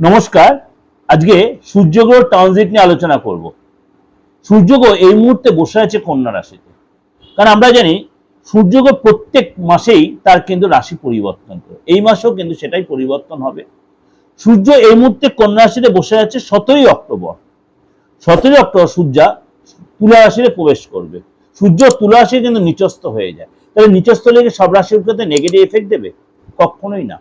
নমস্কার, আজকে সূর্যগ্রহ ট্রানজিট নিয়ে আলোচনা করব। সূর্যগ্রহ এই মুহূর্তে বসে আছে কন্যা রাশিতে। কারণ আমরা জানি, সূর্যগ্রহ প্রত্যেক মাসেই তার কিন্তু রাশি পরিবর্তন করে। এই মাসেও কিন্তু সেটাই পরিবর্তন হবে। সূর্য এই মুহূর্তে কন্যা রাশিতে বসে আছে সতেরোই অক্টোবর। সতেরোই অক্টোবর সূর্যা তুলা রাশিতে প্রবেশ করবে। সূর্য তুলা রাশি কিন্তু নিচস্থ হয়ে যায়। তাহলে নিচস্থ লেগে সব রাশির ক্ষেত্রে নেগেটিভ এফেক্ট দেবে? কখনোই না।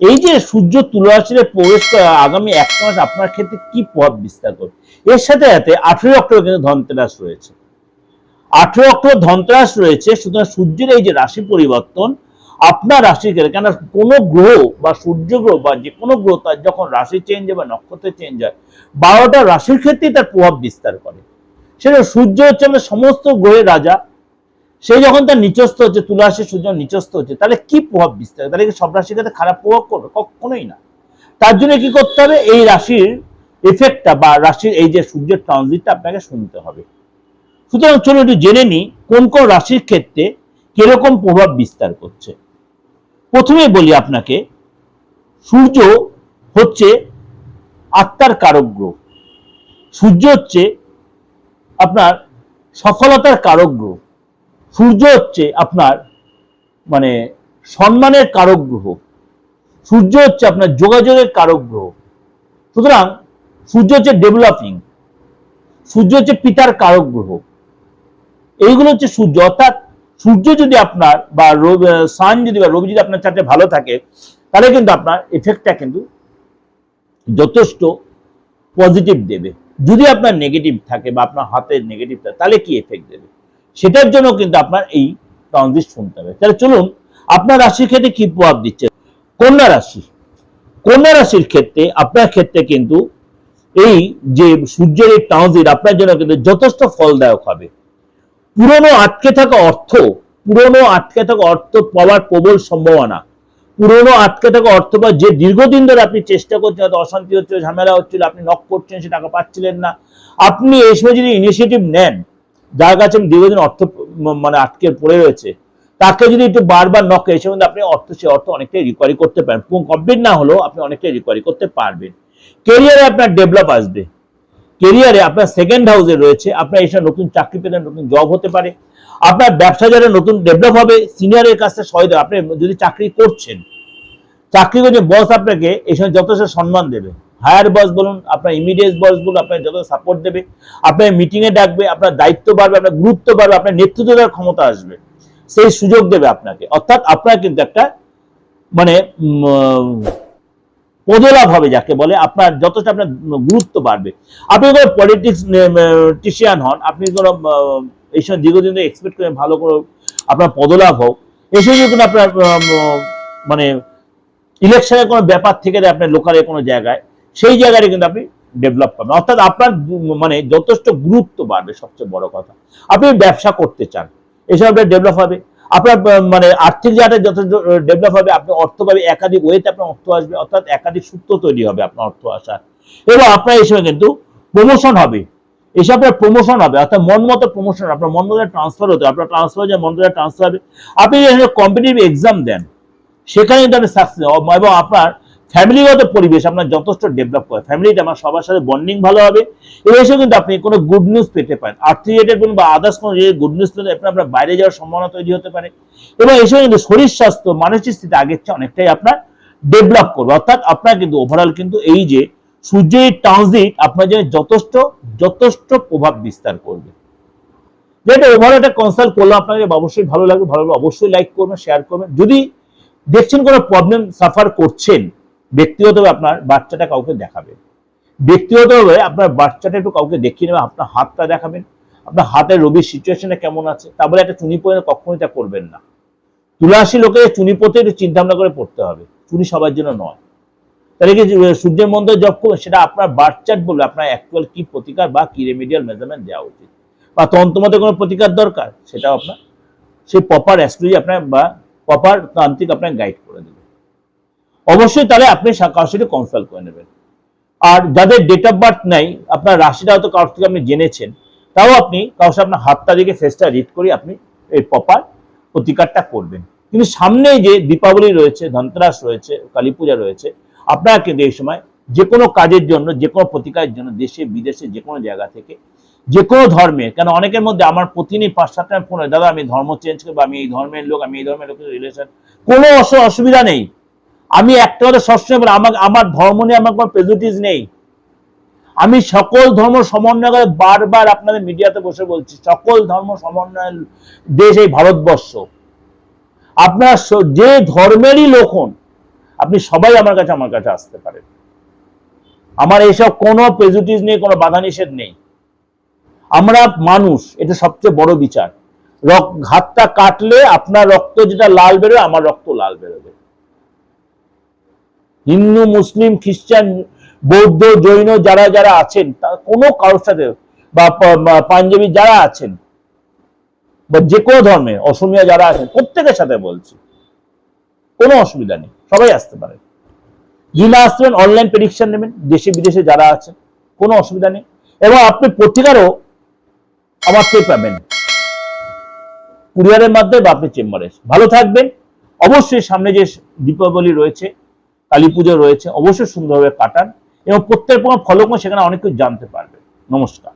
এই যে সূর্য তুলা প্রবেশ করে আগামী এক মাস আপনার ক্ষেত্রে কি প্রভাব বিস্তার করবে? এর সাথে সাথে আঠেরোই অক্টোবর কিন্তু ধনতেরাস রয়েছে। আঠেরো অক্টোবর ধনতেরাস রয়েছে, সুতরাং সূর্যের এই যে রাশি পরিবর্তন, আপনার রাশি ক্ষেত্রে কেন কোনো গ্রহ বা সূর্য গ্রহ বা যে কোনো গ্রহ তার যখন রাশি চেঞ্জ হয় বা নক্ষত্র চেঞ্জ হয়, বারোটা রাশির ক্ষেত্রেই তার প্রভাব বিস্তার করে। সেটা সূর্য হচ্ছে আমাদের সমস্ত গ্রহের রাজা সে যখন তার নিচস্থ হচ্ছে তুলা রাশি সূর্য নিচস্থ হচ্ছে, তাহলে কি প্রভাব বিস্তার তাহলে সব রাশির ক্ষেত্রে খারাপ প্রভাব করবে? কখনোই না। তার জন্য কি করতে হবে? এই রাশির এফেক্টটা বা রাশির এই যে সূর্যের ট্রানজিটটা আপনাকে শুনতে হবে। সুতরাং চলুন একটু জেনে নিই, কোন কোন রাশির ক্ষেত্রে কীরকম প্রভাব বিস্তার করছে? প্রথমে বলি আপনাকে, সূর্য হচ্ছে আত্মার কারক গ্রহ। সূর্য হচ্ছে আপনার সফলতার কারক গ্রহ। সূর্য হচ্ছে আপনার মানে সম্মানের কারক গ্রহ। সূর্য হচ্ছে আপনার যোগাযোগের কারক গ্রহ। সুতরাং সূর্য হচ্ছে ডেভেলপিং সূর্য হচ্ছে পিতার কারক গ্রহ। এইগুলো হচ্ছে সূর্য। অর্থাৎ সূর্য যদি আপনার বা সান যদি বা রবি যদি আপনার চারটে ভালো থাকে, তাহলে কিন্তু আপনার এফেক্টটা কিন্তু যথেষ্ট পজিটিভ দেবে। যদি আপনার নেগেটিভ থাকে বা আপনার হাতের নেগেটিভ থাকে, তাহলে কি এফেক্ট দেবে? সেটার জন্য কিন্তু আপনার এই ট্রানজিট শুনতে হবে। তাহলে চলুন, আপনার রাশির ক্ষেত্রে কি প্রভাব দিচ্ছে? কন্যা রাশি। কন্যা রাশির ক্ষেত্রে, আপনার ক্ষেত্রে কিন্তু এই যে সূর্যের এই ট্রানজিট আপনার জন্য কিন্তু যথেষ্ট ফলদায়ক হবে। পুরনো আটকে থাকা অর্থ, পুরনো আটকে থাকা অর্থ পাওয়ার প্রবল সম্ভাবনা। পুরনো আটকে থাকা অর্থ বা যে দীর্ঘদিন ধরে আপনি চেষ্টা করছেন, হয়তো অশান্তি হচ্ছিল, ঝামেলা হচ্ছিল, আপনি নক করছেন, সে টাকা পাচ্ছিলেন না। আপনি এই সময় যদি ইনিশিয়েটিভ নেন যার কাছে দীর্ঘদিন অর্থ মানে আটকে পড়ে রয়েছে, তাকে যদি একটু বারবার নক এই সময় আপনি অর্থ, সে অর্থ অনেকটাই রিকভারি করতে পারেন। কমপ্লিট না হলেও আপনি অনেকটাই রিকোয়ারি করতে পারবেন। কেরিয়ারে আপনার ডেভেলপ আসবে। কেরিয়ারে আপনার সেকেন্ড হাউসে রয়েছে, আপনার এসব নতুন চাকরি পেতে, নতুন জব হতে পারে। আপনার ব্যবসা যারা নতুন ডেভেলপ হবে সিনিয়রের কাছে সহায়তা আপনি যদি চাকরি করছেন, চাকরি করছে বস আপনাকে সময় যথেষ্ট সম্মান দেবে। হায়ার বস বলুন, আপনার ইমিডিয়েট বস বলুন, আপনার যথেষ্ট সাপোর্ট দেবে, আপনার মিটিংয়ে ডাকবে, আপনার দায়িত্ব বাড়বে, আপনার গুরুত্ব বাড়বে, আপনার নেতৃত্ব দেওয়ার ক্ষমতা আসবে। সেই সুযোগ দেবে আপনাকে। অর্থাৎ আপনার কিন্তু একটা মানে পদলাভ হবে, যাকে বলে আপনার যথেষ্ট আপনার গুরুত্ব বাড়বে। আপনি কোনো পলিটিক্স টিশিয়ান হন, আপনি কোনো এই সময় দীর্ঘদিন ধরে এক্সপেক্ট করেন ভালো করে আপনার পদলাভ হোক এসে যদি কোনো আপনার মানে ইলেকশনের কোনো ব্যাপার থেকে যায় আপনার লোকালের কোনো জায়গায় সেই জায়গায় কিন্তু আপনি ডেভেলপ পাবেন অর্থাৎ আপনার মানে যথেষ্ট গুরুত্ব বাড়বে, সবচেয়ে বড় কথা। আপনি ব্যবসা করতে চান এসব ডেভেলপ হবে। আপনার মানে আর্থিক জায়গাটা যথেষ্ট ডেভেলপ হবে, আপনি অর্থ পাবে, একাধিক ওয়েতে আপনার অর্থ আসবে, অর্থাৎ একাধিক সূত্র তৈরি হবে আপনার অর্থ আসার। এবং আপনার এই সময় কিন্তু প্রমোশন হবে। এসব আপনার প্রমোশন হবে, অর্থাৎ মন মতো প্রমোশন আপনার মন মতো ট্রান্সফার হতে। আপনার ট্রান্সফার যে মন মতো ট্রান্সফার হবে। আপনি কম্পিটিভ এক্সাম দেন, সেখানে কিন্তু আপনি সাকসেস এবং আপনার ফ্যামিলিগত পরিবেশ আপনার যথেষ্ট ডেভেলপ করে। ফ্যামিলিতে আমার সবার সাথে বন্ডিং ভালো হবে এবং এসে কিন্তু আপনি কোনো গুড নিউজ পেতে পারেন। আর্থিক রিলেটেড কোনো বা আদার্স কোনো গুড নিউজ পেতে আপনার আপনার বাইরে যাওয়ার সম্ভাবনা তৈরি হতে পারে। এবং এসে কিন্তু শরীর স্বাস্থ্য, মানসিক স্থিতি আগের চেয়ে অনেকটাই আপনার ডেভেলপ করবে। অর্থাৎ আপনার কিন্তু ওভারঅল কিন্তু এই যে সূর্যের ট্রানজিট আপনার জন্য যথেষ্ট যথেষ্ট প্রভাব বিস্তার করবে। যেটা ওভারঅল একটা কনসাল্ট করলাম আপনাকে, অবশ্যই ভালো লাগবে। ভালো লাগবে অবশ্যই লাইক করবেন শেয়ার করবেন। যদি দেখছেন কোনো প্রবলেম সাফার করছেন ব্যক্তিগতভাবে আপনার বাচ্চাটা কাউকে দেখাবেন। ব্যক্তিগতভাবে আপনার বাচ্চাটা একটু কাউকে দেখিয়ে নেবেন, আপনার হাতটা দেখাবেন, আপনার হাতের রবির সিচুয়েশনে কেমন আছে, তা বলে একটা চুনি পরে কখনোই তা করবেন না। তুলাসী লোকের চুনি পড়তে একটু চিন্তা ভাবনা করে পড়তে হবে, চুনি সবার জন্য নয়। তাহলে কি সূর্যের মন্ত্রে জব করবেন, সেটা আপনার বার্চার্ট বলবে, আপনার অ্যাকচুয়াল কি প্রতিকার বা কি রেমিডিয়াল মেজারমেন্ট দেওয়া উচিত। বা তন্ত্রমতে কোনো প্রতিকার দরকার, সেটাও আপনার সেই প্রপার অ্যাস্ট্রোলজি আপনার বা প্রপার তান্ত্রিক আপনার গাইড করে দেবে। অবশ্যই তাহলে আপনি কারোর সাথে কনসাল্ট করে নেবেন। আর যাদের ডেট অফ বার্থ নেই, আপনার রাশিটা হয়তো কারোর থেকে আপনি জেনেছেন, তাও আপনি কারোর সাথে আপনার হাতটা দিকে ফেসটা রিড করে আপনি এই প্রপার প্রতিকারটা করবেন। কিন্তু সামনে যে দীপাবলি রয়েছে, ধনতেরাস রয়েছে, কালী পূজা রয়েছে, আপনারা কিন্তু এই সময় যে কোনো কাজের জন্য যে কোনো প্রতিকারের জন্য, দেশে, বিদেশে যে কোনো জায়গা থেকে যে কোনো ধর্মের কেন অনেকের মধ্যে আমার প্রতিদিন পাঁচ সাত সাতটা ফোন দাদা, আমি ধর্ম চেঞ্জ করব, আমি এই ধর্মের লোক, আমি এই ধর্মের লোকের রিলেশন কোনো অস- অসুবিধা নেই। আমি একটা কথা সবসময় বলি আমার আমার ধর্ম নিয়ে আমার কোনো প্রেজুটিস নেই। আমি সকল ধর্ম সমন্বয় করে বারবার আপনাদের মিডিয়াতে বসে বলছি, সকল ধর্ম সমন্বয়ের দেশ এই ভারতবর্ষ। আপনার যে ধর্মেরই লোক হন, আপনি সবাই আমার কাছে আমার কাছে আসতে পারেন। আমার এইসব কোনো প্রেজুটিস নেই, কোনো বাধা নিষেধ নেই। আমরা মানুষ, এটা সবচেয়ে বড় বিচার। ঘাতটা কাটলে আপনার রক্ত যেটা লাল বেরোয়, আমার রক্ত লাল বেরোবে। হিন্দু, মুসলিম, খ্রিস্টান, বৌদ্ধ, জৈন যারা যারা আছেন তারা কোনো কারোর সাথে বা পাঞ্জাবি যারা আছেন, বা যে কোনো ধর্মে, অসমিয়া যারা আছেন, প্রত্যেকের সাথে বলছি, কোনো অসুবিধা নেই, সবাই আসতে পারে। যিনি আসবেন অনলাইন প্রেডিকশন নেবেন, দেশে বিদেশে যারা আছেন, কোনো অসুবিধা নেই। এবং আপনি প্রতিকারও আমার থেকে পাবেন। কুরিয়ারের মাধ্যমে বা আপনি চেম্বারে ভালো থাকবেন। অবশ্যই সামনে যে দীপাবলি রয়েছে কালী পুজো রয়েছে, অবশ্যই সুন্দরভাবে কাটান এবং প্রত্যেক কোনো ফলো করে সেখানে অনেক কিছু জানতে পারবে। নমস্কার।